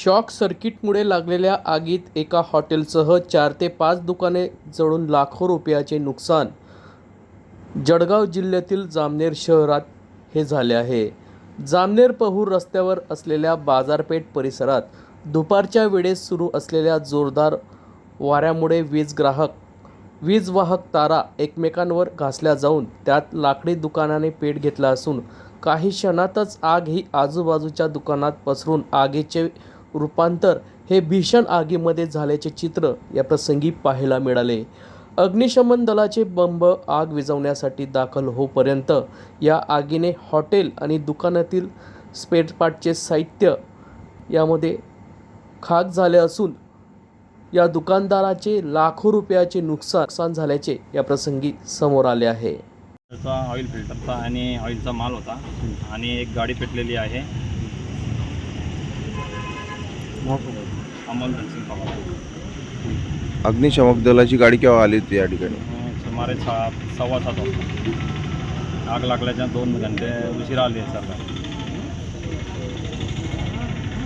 Shock सर्किटमुळे लागलेल्या आगीत एका हॉटेलसह चार ते पाच दुकाने जळून लाखो रुपयाचे नुकसान. जळगाव जिल्ह्यातील जामनेर शहरात हे झाले आहे. जामनेर पहूर रस्त्यावर असलेल्या बाजारपेठ परिसरात दुपारच्या वेळेस सुरू असलेल्या जोरदार वाऱ्यामुळे वीज ग्राहक वीज वाहक तारा एकमेकांवर घासल्या जाऊन त्यात लाकडी दुकानाने पेट घेतला असून काही क्षणातच आग ही आजूबाजूच्या दुकानात पसरून आगीचे रूपांतर हे भीषण आगीमध्ये झाल्याचे चित्र या प्रसंगी पाहायला मिळाले. अग्निशमन दलाचे बंब आग विझवण्यासाठी दाखल होपर्यंत या आगीने हॉटेल आणि दुकानातील स्पेअरपार्टचे साहित्य यामध्ये खाक झाले असून या दुकानदाराचे लाखो रुपयाचे नुकसान नुकसान झाल्याचे या प्रसंगी समोर आले आहे. ऑइल फिल्टरचा आणि ऑइलचा माल होता आणि एक गाडी पेटलेली आहे. अमोल धनसिंग पवार. अग्निशमक दलाची गाडी केव्हा आली होती या ठिकाणी? सुमारे सात सव्वा सात वाजता. आग लागल्याच्या दोन घंटे उशिरा आली आहे सर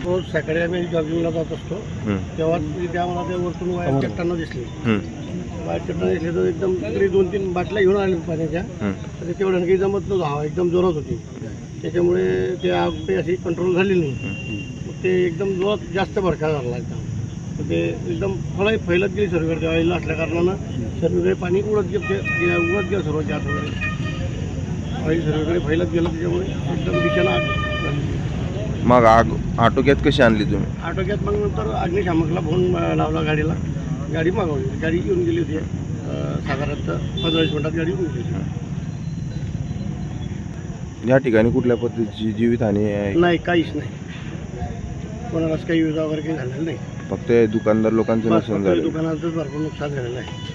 रोज सकाळी आम्ही जॉगिंगला जात असतो. हं, तेव्हा तिथे आम्हाला ते वरतून वायर चट्टांना दिसली. वायर चट्टांना दिसली तर एकदम तरी दोन तीन बाटल्या घेऊन आले पाण्याच्या. तर ते तेवढ्या काही जमत नव्हतं. हवा एकदम जोरात होती. त्याच्यामुळे ते आग अशी कंट्रोल झाली नाही. ते एकदम जोरात जास्त भडका झाला एकदम. ते एकदम फळाही फैलत गेली सर्वीकडे ऑइल असल्या कारणानं. सर्वीकडे पाणी उडत गेलं उडत गेलं सर्व जास्त वगैरे. ऑइल सर्वीकडे फैलत गेलं त्याच्यामुळे एकदम झाली. मग आग आटोक्यात कशी आणली तुम्ही? आटोक्यात मग नंतर अग्निशामकला फोन लावला गाडीला. गाडी मागवली. गाडी येऊन गेली होती. साधारणतः पंधरा मिनिटात गाडी येऊन गेली या ठिकाणी कुठल्या पद्धतीची जीवितहानी आहे? नाही काहीच नाही. कोणालाच काही युजा वगैरे काही झालेलं नाही. फक्त दुकानदार लोकांचं बस नुकसान फक्त झालं. दुकानातच भरपूर नुकसान झालेलं आहे.